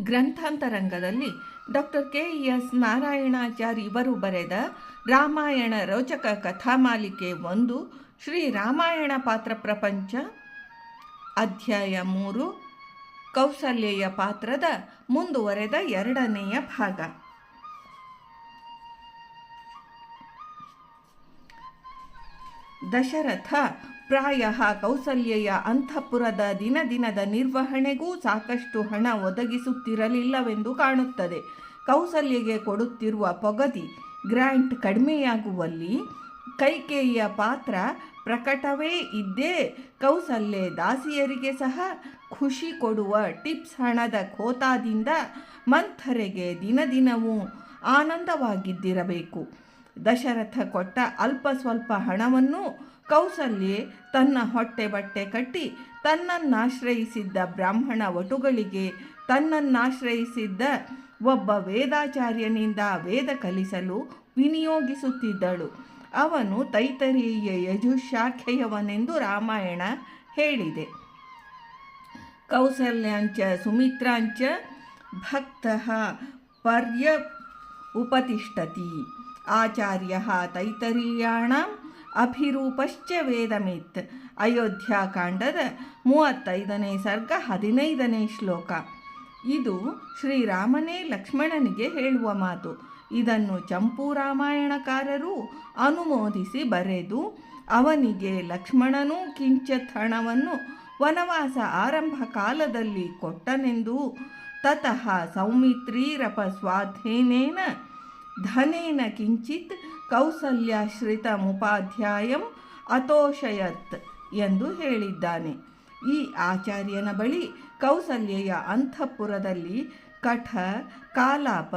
ಗ್ರಂಥಾಂತರಂಗದಲ್ಲಿ doctor K S Narayanacharya ಇವರು ಬರೆದ ರಾಮಾಯಣ ರೋಚಕ ಕಥಾಮಾಲಿಕೆ ಒಂದು, ಶ್ರೀ ರಾಮಾಯಣ ಪಾತ್ರ ಪ್ರಪಂಚ, ಅಧ್ಯಾಯ ಮೂರು, ಕೌಸಲ್ಯೆಯ ಪಾತ್ರದ ಮುಂದುವರೆದ ಎರಡನೆಯ ಭಾಗ. ದಶರಥ ಪ್ರಾಯ ಕೌಸಲ್ಯೆಯ ಅಂತಃಪುರದ ದಿನ ದಿನದ ನಿರ್ವಹಣೆಗೂ ಸಾಕಷ್ಟು ಹಣ ಒದಗಿಸುತ್ತಿರಲಿಲ್ಲವೆಂದು ಕಾಣುತ್ತದೆ. ಕೌಸಲ್ಯಗೆ ಕೊಡುತ್ತಿರುವ ಪೊಗದಿ ಗ್ರ್ಯಾಂಟ್ ಕಡಿಮೆಯಾಗುವಲ್ಲಿ ಕೈಕೇಯಿಯ ಪಾತ್ರ ಪ್ರಕಟವೇ ಇದ್ದೇ ಕೌಸಲ್ಯೆ ದಾಸಿಯರಿಗೆ ಸಹ ಖುಷಿ ಕೊಡುವ ಟಿಪ್ಸ್ ಹಣದ ಖೋತಾದಿಂದ ಮಂಥರೆಗೆ ದಿನ ದಿನವೂ ಆನಂದವಾಗಿದ್ದಿರಬೇಕು. ದಶರಥ ಕೊಟ್ಟ ಅಲ್ಪ ಸ್ವಲ್ಪ ಹಣವನ್ನು ಕೌಸಲ್ಯೆ ತನ್ನ ಹೊಟ್ಟೆ ಬಟ್ಟೆ ಕಟ್ಟಿ ತನ್ನನ್ನಾಶ್ರಯಿಸಿದ್ದ ಬ್ರಾಹ್ಮಣ ವಟುಗಳಿಗೆ, ತನ್ನನ್ನಾಶ್ರಯಿಸಿದ್ದ ಒಬ್ಬ ವೇದಾಚಾರ್ಯನಿಂದ ವೇದ ಕಲಿಸಲು ವಿನಿಯೋಗಿಸುತ್ತಿದ್ದಳು. ಅವನು ತೈತರೀಯ ಯಜುಶಾಖೆಯವನೆಂದು ರಾಮಾಯಣ ಹೇಳಿದೆ. ಕೌಸಲ್ಯಾಂಚ ಸುಮಿತ್ರಾಂಚ ಭಕ್ತ ಪರ್ಯ ಉಪತಿಷ್ಠತಿ. ಆಚಾರ್ಯ ತೈತರೀಯಾಣ ಅಭಿರೂಪಶ್ಚ ವೇದಮಿತ್. ಅಯೋಧ್ಯಾಕಾಂಡದ ಮೂವತ್ತೈದನೇ ಸರ್ಗ, ಹದಿನೈದನೇ ಶ್ಲೋಕ. ಇದು ಶ್ರೀರಾಮನೇ ಲಕ್ಷ್ಮಣನಿಗೆ ಹೇಳುವ ಮಾತು. ಇದನ್ನು ಚಂಪು ರಾಮಾಯಣಕಾರರು ಅನುಮೋದಿಸಿ ಬರೆದು, ಅವನಿಗೆ ಲಕ್ಷ್ಮಣನೂ ಕಿಂಚತ್ ಹಣವನ್ನು ವನವಾಸ ಆರಂಭ ಕಾಲದಲ್ಲಿ ಕೊಟ್ಟನೆಂದು ತತಃ ಸೌಮಿತ್ರೀರಪ ಸ್ವಾಧೀನೇನ ಧನೇನ ಕಿಂಚಿತ್ ಕೌಸಲ್ಯಾಶ್ರಿತಮುಪಾಧ್ಯಾಯಂ ಅತೋಷಯತ್ ಎಂದು ಹೇಳಿದ್ದಾನೆ. ಈ ಆಚಾರ್ಯನ ಬಳಿ ಕೌಸಲ್ಯೆಯ ಅಂತಃಪುರದಲ್ಲಿ ಕಠ, ಕಾಲಾಪ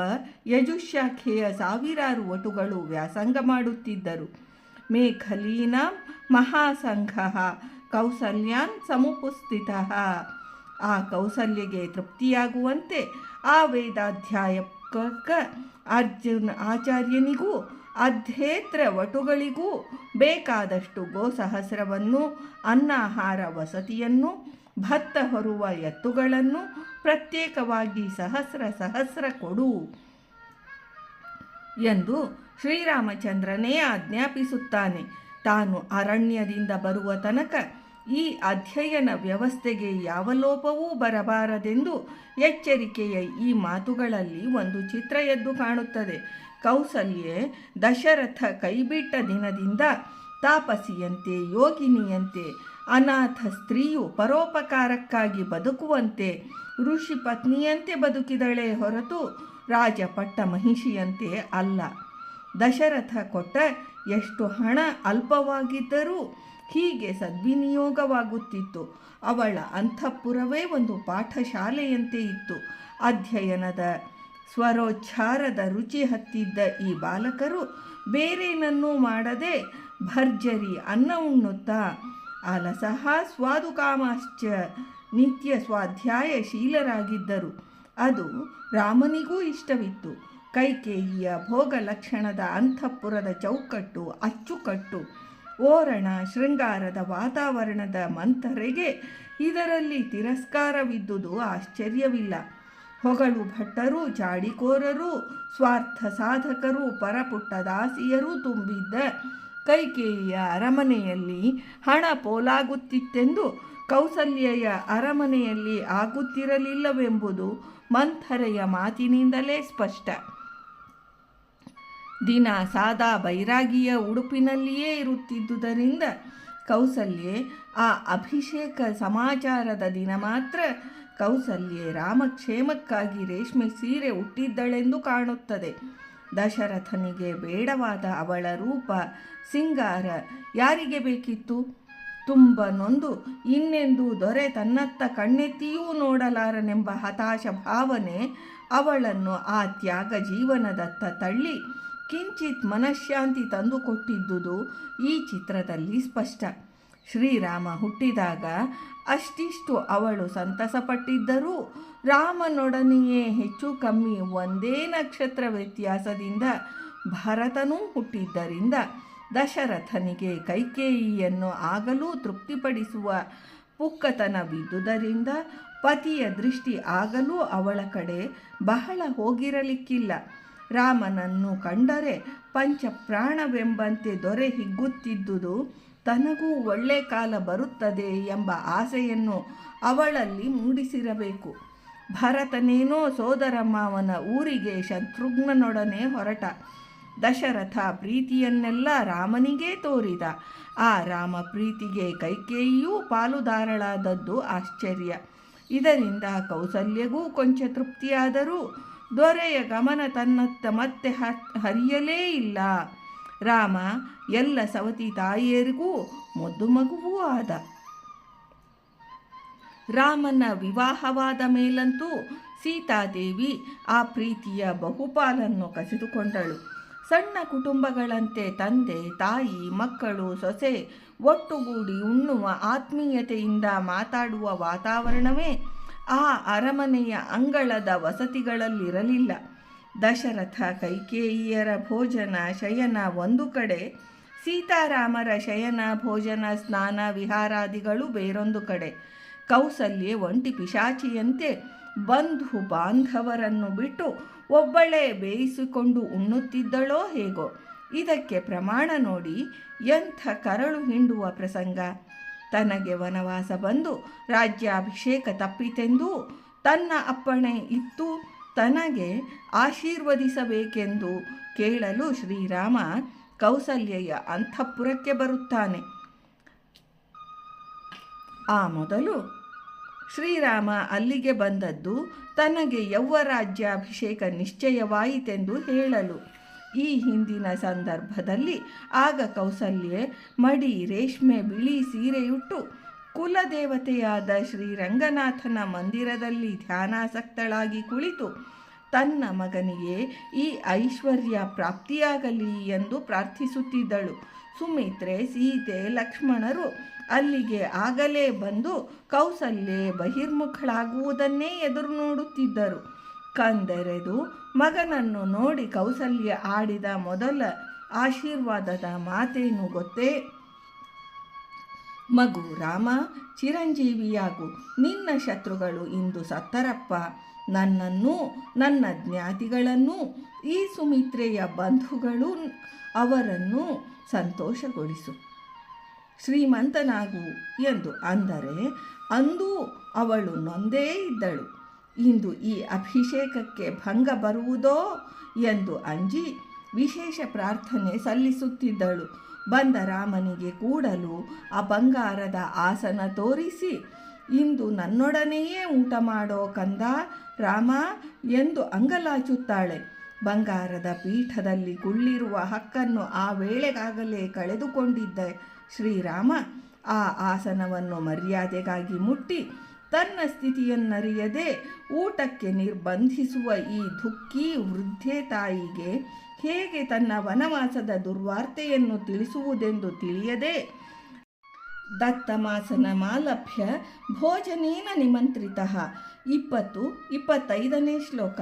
ಯಜುಶಾಖೆಯ ಸಾವಿರಾರು ವಟುಗಳು ವ್ಯಾಸಂಗ ಮಾಡುತ್ತಿದ್ದರು. ಮೇಖಲೀನ ಮಹಾಸಂಘ ಕೌಸಲ್ಯಾನ್ ಸಮುಪಸ್ಥಿತ. ಆ ಕೌಸಲ್ಯಗೆ ತೃಪ್ತಿಯಾಗುವಂತೆ ಆ ವೇದಾಧ್ಯಾಯಕ ಅರ್ಜುನ ಆಚಾರ್ಯನಿಗೂ ಅಧ್ಯೇತ್ರ ವಟುಗಳಿಗೂ ಬೇಕಾದಷ್ಟು ಗೋಸಹಸ್ರವನ್ನು, ಅನ್ನಾಹಾರ ವಸತಿಯನ್ನು, ಭತ್ತ ಹೊರುವ ಎತ್ತುಗಳನ್ನು ಪ್ರತ್ಯೇಕವಾಗಿ ಸಹಸ್ರ ಸಹಸ್ರ ಕೊಡು ಎಂದು ಶ್ರೀರಾಮಚಂದ್ರನೇ ಆಜ್ಞಾಪಿಸುತ್ತಾನೆ. ತಾನು ಅರಣ್ಯದಿಂದ ಬರುವ ತನಕ ಈ ಅಧ್ಯಯನ ವ್ಯವಸ್ಥೆಗೆ ಯಾವ ಲೋಪವೂ ಬರಬಾರದೆಂದು ಎಚ್ಚರಿಕೆಯ ಈ ಮಾತುಗಳಲ್ಲಿ ಒಂದು ಚಿತ್ರ ಎದ್ದು ಕಾಣುತ್ತದೆ. ಕೌಸಲ್ಯೆ ದಶರಥ ಕೈಬಿಟ್ಟ ದಿನದಿಂದ ತಾಪಸಿಯಂತೆ, ಯೋಗಿನಿಯಂತೆ, ಅನಾಥ ಸ್ತ್ರೀಯು ಪರೋಪಕಾರಕ್ಕಾಗಿ ಬದುಕುವಂತೆ, ಋಷಿ ಪತ್ನಿಯಂತೆ ಬದುಕಿದಳೆ ಹೊರತು ರಾಜಪಟ್ಟ ಮಹಿಷಿಯಂತೆ ಅಲ್ಲ. ದಶರಥ ಕೊಟ್ಟ ಎಷ್ಟು ಹಣ ಅಲ್ಪವಾಗಿದ್ದರೂ ಹೀಗೆ ಸದ್ವಿನಿಯೋಗವಾಗುತ್ತಿತ್ತು. ಅವಳ ಅಂತಃಪುರವೇ ಒಂದು ಪಾಠಶಾಲೆಯಂತೆ ಇತ್ತು. ಅಧ್ಯಯನದ ಸ್ವರೋಚ್ಚಾರದ ರುಚಿ ಹತ್ತಿದ್ದ ಈ ಬಾಲಕರು ಬೇರೇನನ್ನೂ ಮಾಡದೆ ಭರ್ಜರಿ ಅನ್ನ ಉಣ್ಣುತ್ತಾ ಅಲಸಹ ಸ್ವಾದುಕಾಮಾಶ್ಚ ನಿತ್ಯ ಸ್ವಾಧ್ಯಾಯಶೀಲರಾಗಿದ್ದರು. ಅದು ರಾಮನಿಗೂ ಇಷ್ಟವಿತ್ತು. ಕೈಕೇಯಿಯ ಭೋಗ ಲಕ್ಷಣದ ಅಂತಃಪುರದ ಚೌಕಟ್ಟು ಅಚ್ಚುಕಟ್ಟು, ಓರಣ ಶೃಂಗಾರದ ವಾತಾವರಣದ ಮಂಥರೆಗೆ ಇದರಲ್ಲಿ ತಿರಸ್ಕಾರವಿದ್ದುದು ಆಶ್ಚರ್ಯವಿಲ್ಲ. ಹೊಗಳು ಭಟ್ಟರು, ಜಾಡಿಕೋರರು, ಸ್ವಾರ್ಥ ಸಾಧಕರು ಪರಪುಟ್ಟ ದಾಸಿಯರು ತುಂಬಿದ್ದ. ಕೈಕೇಯಿಯ ಅರಮನೆಯಲ್ಲಿ ಹಣ ಪೋಲಾಗುತ್ತಿತ್ತೆಂದು ಕೌಸಲ್ಯೆಯ ಅರಮನೆಯಲ್ಲಿ ಆಗುತ್ತಿರಲಿಲ್ಲವೆಂಬುದು ಮಂಥರೆಯ ಮಾತಿನಿಂದಲೇ ಸ್ಪಷ್ಟ. ದಿನ ಸಾದಾ ಬೈರಾಗಿಯ ಉಡುಪಿನಲ್ಲಿಯೇ ಇರುತ್ತಿದ್ದುದರಿಂದ ಕೌಸಲ್ಯೆ ಆ ಅಭಿಷೇಕ ಸಮಾಚಾರದ ದಿನ ಮಾತ್ರ ಕೌಸಲ್ಯೆ ರಾಮಕ್ಷೇಮಕ್ಕಾಗಿ ರೇಷ್ಮೆ ಸೀರೆ ಹುಟ್ಟಿದ್ದಳೆಂದು ಕಾಣುತ್ತದೆ. ದಶರಥನಿಗೆ ಬೇಡವಾದ ಅವಳ ರೂಪ, ಸಿಂಗಾರ ಯಾರಿಗೆ ಬೇಕಿತ್ತು? ತುಂಬ ನೊಂದು ಇನ್ನೆಂದು ದೊರೆ ತನ್ನತ್ತ ಕಣ್ಣೆತ್ತಿಯೂ ನೋಡಲಾರನೆಂಬ ಹತಾಶ ಭಾವನೆ ಅವಳನ್ನು ಆ ತ್ಯಾಗ ಜೀವನದತ್ತ ತಳ್ಳಿ ಕಿಂಚಿತ್ ಮನಃಶಾಂತಿ ತಂದುಕೊಟ್ಟಿದ್ದುದು ಈ ಚಿತ್ರದಲ್ಲಿ ಸ್ಪಷ್ಟ. ಶ್ರೀರಾಮ ಹುಟ್ಟಿದಾಗ ಅಷ್ಟಿಷ್ಟು ಅವಳು ಸಂತಸಪಟ್ಟಿದ್ದರೂ ರಾಮನೊಡನೆಯೇ ಹೆಚ್ಚು ಕಮ್ಮಿ ಒಂದೇ ನಕ್ಷತ್ರ ವ್ಯತ್ಯಾಸದಿಂದ ಭರತನೂ ಹುಟ್ಟಿದ್ದರಿಂದ ದಶರಥನಿಗೆ ಕೈಕೇಯಿಯನ್ನು ಆಗಲೂ ತೃಪ್ತಿಪಡಿಸುವ ಪುಕ್ಕತನ ಬಿದ್ದುದರಿಂದ ಪತಿಯ ದೃಷ್ಟಿ ಆಗಲೂ ಅವಳ ಕಡೆ ಬಹಳ ಹೋಗಿರಲಿಕ್ಕಿಲ್ಲ. ರಾಮನನ್ನು ಕಂಡರೆ ಪಂಚಪ್ರಾಣವೆಂಬಂತೆ ದೊರೆ ಹಿಗ್ಗುತ್ತಿದ್ದುದು ತನಗೂ ಒಳ್ಳೆ ಕಾಲ ಬರುತ್ತದೆ ಎಂಬ ಆಸೆಯನ್ನು ಅವಳಲ್ಲಿ ಮೂಡಿಸಿರಬೇಕು. ಭರತನೇನೋ ಮಾವನ ಊರಿಗೆ ಶತ್ರುಘ್ನನೊಡನೆ ಹೊರಟ. ದಶರಥ ಪ್ರೀತಿಯನ್ನೆಲ್ಲ ರಾಮನಿಗೇ ತೋರಿದ. ಆ ರಾಮ ಪ್ರೀತಿಗೆ ಕೈಕೇಯಿಯೂ ಪಾಲುದಾರಳಾದದ್ದು ಆಶ್ಚರ್ಯ. ಇದರಿಂದ ಕೌಸಲ್ಯಗೂ ಕೊಂಚ ತೃಪ್ತಿಯಾದರೂ ದೊರೆಯ ಗಮನ ತನ್ನತ್ತ ಮತ್ತೆ ಹರಿಯಲೇ ಇಲ್ಲ. ರಾಮ, ಎಲ್ಲ ಸವತಿ ತಾಯಿಯರಿಗೂ ಮೊದ್ದು ಮಗುವೂ ಆದ ರಾಮನ ವಿವಾಹವಾದ ಮೇಲಂತೂ ಸೀತಾದೇವಿ ಆ ಪ್ರೀತಿಯ ಬಹುಪಾಲನ್ನು ಕಸಿದುಕೊಂಡಳು. ಸಣ್ಣ ಕುಟುಂಬಗಳಂತೆ ತಂದೆ, ತಾಯಿ, ಮಕ್ಕಳು, ಸೊಸೆ ಒಟ್ಟುಗೂಡಿ ಉಣ್ಣುವ ಆತ್ಮೀಯತೆಯಿಂದ ಮಾತಾಡುವ ವಾತಾವರಣವೇ ಆ ಅರಮನೆಯ ಅಂಗಳದ ವಸತಿಗಳಲ್ಲಿರಲಿಲ್ಲ. ದಶರಥ ಕೈಕೇಯಿಯರ ಭೋಜನ ಶಯನ ಒಂದು ಕಡೆ, ಸೀತಾರಾಮರ ಶಯನ ಭೋಜನ ಸ್ನಾನ ವಿಹಾರಾದಿಗಳು ಬೇರೊಂದು ಕಡೆ. ಕೌಸಲ್ಯೆ ಒಂಟಿ ಪಿಶಾಚಿಯಂತೆ ಬಂಧು ಬಾಂಧವರನ್ನು ಬಿಟ್ಟು ಒಬ್ಬಳೇ ಬೇಯಿಸಿಕೊಂಡು ಉಣ್ಣುತ್ತಿದ್ದಳೋ ಹೇಗೋ? ಇದಕ್ಕೆ ಪ್ರಮಾಣ ನೋಡಿ ಎಂಥ ಕರಳು ಹಿಂಡುವ ಪ್ರಸಂಗ. ತನಗೆ ವನವಾಸ ಬಂದು ರಾಜ್ಯಾಭಿಷೇಕ ತಪ್ಪಿತೆಂದೂ ತನ್ನ ಅಪ್ಪಣೆ ಇತ್ತು. ತನಗೆ ಆಶೀರ್ವದಿಸಬೇಕೆಂದು ಕೇಳಲು ಶ್ರೀರಾಮ ಕೌಸಲ್ಯಯ ಅಂತಃಪುರಕ್ಕೆ ಬರುತ್ತಾನೆ. ಆ ಮೊದಲು ಶ್ರೀರಾಮ ಅಲ್ಲಿಗೆ ಬಂದದ್ದು ತನಗೆ ಯೌವರಾಜ್ಯಾಭಿಷೇಕ ನಿಶ್ಚಯವಾಯಿತೆಂದು ಹೇಳಲು. ಈ ಹಿಂದಿನ ಸಂದರ್ಭದಲ್ಲಿ ಆಗ ಕೌಸಲ್ಯೆ ಮಡಿ ರೇಷ್ಮೆ ಬಿಳಿ ಸೀರೆಯುಟ್ಟು ಕುಲದೇವತೆಯಾದ ಶ್ರೀರಂಗನಾಥನ ಮಂದಿರದಲ್ಲಿ ಧ್ಯಾನಾಸಕ್ತಳಾಗಿ ಕುಳಿತು ತನ್ನ ಮಗನಿಗೆ ಈ ಐಶ್ವರ್ಯ ಪ್ರಾಪ್ತಿಯಾಗಲಿ ಎಂದು ಪ್ರಾರ್ಥಿಸುತ್ತಿದ್ದಳು. ಸುಮಿತ್ರೆ, ಸೀತೆ, ಲಕ್ಷ್ಮಣರು ಅಲ್ಲಿಗೆ ಆಗಲೇ ಬಂದು ಕೌಸಲ್ಯೆ ಬಹಿರ್ಮುಖಳಾಗುವುದನ್ನೇ ಎದುರು ನೋಡುತ್ತಿದ್ದರು. ಕಂದೆರೆದು ಮಗನನ್ನು ನೋಡಿ ಕೌಸಲ್ಯ ಆಡಿದ ಮೊದಲ ಆಶೀರ್ವಾದದ ಮಾತೇನು ಗೊತ್ತೇ? ಮಗು ರಾಮ, ಚಿರಂಜೀವಿಯಾಗು. ನಿನ್ನ ಶತ್ರುಗಳು ಇಂದು ಸತ್ತರಪ್ಪ. ನನ್ನನ್ನು, ನನ್ನ ಜ್ಞಾತಿಗಳನ್ನು, ಈ ಸುಮಿತ್ರೆಯ ಬಂಧುಗಳು ಅವರನ್ನು ಸಂತೋಷಗೊಳಿಸು. ಶ್ರೀಮಂತನಾಗು ಎಂದು ಅಂದರೆ, ಅಂದು ಅವಳು ನೊಂದೇ ಇದ್ದಳು. ಇಂದು ಈ ಅಭಿಷೇಕಕ್ಕೆ ಭಂಗ ಬರುವುದೋ ಎಂದು ಅಂಜಿ ವಿಶೇಷ ಪ್ರಾರ್ಥನೆ ಸಲ್ಲಿಸುತ್ತಿದ್ದಳು. ಬಂದ ರಾಮನಿಗೆ ಕೂಡಲು ಆ ಬಂಗಾರದ ಆಸನ ತೋರಿಸಿ, ಇಂದು ನನ್ನೊಡನೆಯೇ ಊಟ ಮಾಡೋ ಕಂದ, ರಾಮ, ಎಂದು ಅಂಗಲಾಚುತ್ತಾಳೆ. ಬಂಗಾರದ ಪೀಠದಲ್ಲಿ ಕುಳ್ಳಿರುವ ಹಕ್ಕನ್ನು ಆ ವೇಳೆಗಾಗಲೇ ಕಳೆದುಕೊಂಡಿದ್ದ ಶ್ರೀರಾಮ ಆ ಆಸನವನ್ನು ಮರ್ಯಾದೆಗಾಗಿ ಮುಟ್ಟಿ, ತನ್ನ ಸ್ಥಿತಿಯನ್ನರಿಯದೆ ಊಟಕ್ಕೆ ನಿರ್ಬಂಧಿಸುವ ಈ ದುಃಖಿ ವೃದ್ಧೆ ತಾಯಿಗೆ ಹೇಗೆ ತನ್ನ ವನವಾಸದ ದುರ್ವಾರ್ತೆಯನ್ನು ತಿಳಿಸುವುದೆಂದು ತಿಳಿಯದೆ, ದತ್ತಮಾಸನ ಮಾಲಭ್ಯ ಭೋಜನೇನ ನಿಮಂತ್ರಿತ. ಇಪ್ಪತ್ತು, ಇಪ್ಪತ್ತೈದನೇ ಶ್ಲೋಕ.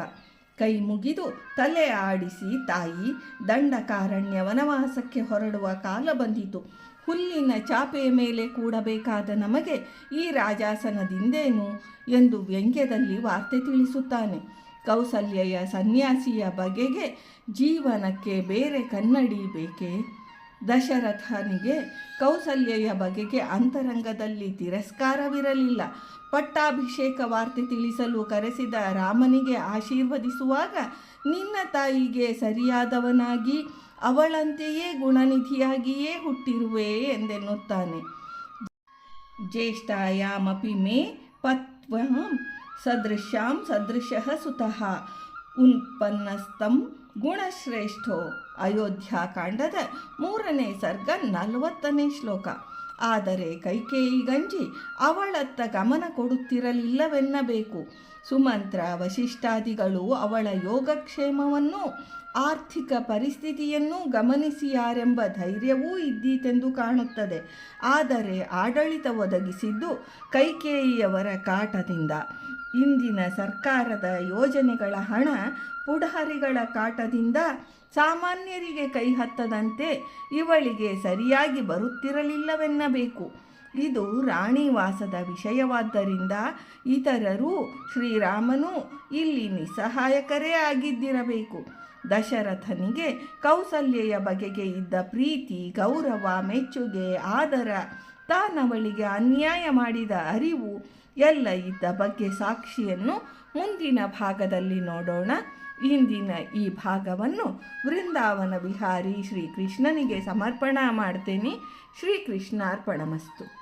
ಕೈ ಮುಗಿದು ತಲೆ ಆಡಿಸಿ ತಾಯಿ, ದಂಡಕಾರಣ್ಯ ವನವಾಸಕ್ಕೆ ಹೊರಡುವ ಕಾಲ ಬಂದಿತು. ಹುಲ್ಲಿನ ಚಾಪೆಯ ಮೇಲೆ ಕೂಡಬೇಕಾದ ನಮಗೆ ಈ ರಾಜಾಸನದಿಂದೇನು ಎಂದು ವ್ಯಂಗ್ಯದಲ್ಲಿ ವಾರ್ತೆ ತಿಳಿಸುತ್ತಾನೆ. ಕೌಸಲ್ಯೆಯ ಸನ್ಯಾಸಿಯ ಬಗೆಗೆ ಜೀವನಕ್ಕೆ ಬೇರೆ ಕನ್ನಡಿ ಬೇಕೆ? ದಶರಥನಿಗೆ ಕೌಸಲ್ಯೆಯ ಬಗೆಗೆ ಅಂತರಂಗದಲ್ಲಿ ತಿರಸ್ಕಾರವಿರಲಿಲ್ಲ. ಪಟ್ಟಾಭಿಷೇಕ ವಾರ್ತೆ ತಿಳಿಸಲು ಕರೆಸಿದ ರಾಮನಿಗೆ ಆಶೀರ್ವದಿಸುವಾಗ, ನಿನ್ನ ತಾಯಿಗೆ ಸರಿಯಾದವನಾಗಿ ಅವಳಂತೆಯೇ ಗುಣನಿಧಿಯಾಗಿಯೇ ಹುಟ್ಟಿರುವೆ ಎಂದೆನ್ನುತ್ತಾನೆ. ಜ್ಯೇಷ್ಠಾಯಾಮಪಿ ಮೇ ಪತ್ವಂ ಸದೃಶ್ಯಾಂ ಸದೃಶಃ ಸುತಃ. ಉತ್ಪನ್ನಸ್ತಂ ಗುಣಶ್ರೇಷ್ಠೋ. ಅಯೋಧ್ಯಾಕಾಂಡದ ಮೂರನೇ ಸರ್ಗ ನಲವತ್ತನೇ ಶ್ಲೋಕ. ಆದರೆ ಕೈಕೇಯಿ ಗಂಜಿ ಅವಳತ್ತ ಗಮನ ಕೊಡುತ್ತಿರಲಿಲ್ಲವೆನ್ನಬೇಕು. ಸುಮಂತ್ರ ವಶಿಷ್ಠಾದಿಗಳು ಅವಳ ಯೋಗಕ್ಷೇಮವನ್ನು, ಆರ್ಥಿಕ ಪರಿಸ್ಥಿತಿಯನ್ನು ಗಮನಿಸಿಯಾರೆಂಬ ಧೈರ್ಯವೂ ಇದ್ದೀತೆಂದು ಕಾಣುತ್ತದೆ. ಆದರೆ ಆಡಳಿತ ಒದಗಿಸಿದ್ದು ಕೈಕೇಯಿಯವರ ಕಾಟದಿಂದ. ಇಂದಿನ ಸರ್ಕಾರದ ಯೋಜನೆಗಳ ಹಣ ಪುಡಹರಿಗಳ ಕಾಟದಿಂದ ಸಾಮಾನ್ಯರಿಗೆ ಕೈ ಹತ್ತದಂತೆ ಇವಳಿಗೆ ಸರಿಯಾಗಿ ಬರುತ್ತಿರಲಿಲ್ಲವೆನ್ನಬೇಕು. ಇದು ರಾಣಿವಾಸದ ವಿಷಯವಾದ್ದರಿಂದ ಇತರರು ಶ್ರೀರಾಮನು ಇಲ್ಲಿ ನಿಸ್ಸಹಾಯಕರೇ ಆಗಿದ್ದಿರಬೇಕು. ದಶರಥನಿಗೆ ಕೌಸಲ್ಯೆಯ ಬಗೆಗೆ ಇದ್ದ ಪ್ರೀತಿ, ಗೌರವ, ಮೆಚ್ಚುಗೆ, ಆದರ ತಾನವಳಿಗೆ ಅನ್ಯಾಯ ಮಾಡಿದ ಅರಿವು ಎಲ್ಲ ಇದ್ದ ಬಗ್ಗೆ ಸಾಕ್ಷಿಯನ್ನು ಮುಂದಿನ ಭಾಗದಲ್ಲಿ ನೋಡೋಣ. ಇಂದಿನ ಈ ಭಾಗವನ್ನು ವೃಂದಾವನ ವಿಹಾರಿ ಶ್ರೀಕೃಷ್ಣನಿಗೆ ಸಮರ್ಪಣಾ ಮಾಡ್ತೇನೆ. ಶ್ರೀಕೃಷ್ಣಾರ್ಪಣಮಸ್ತು.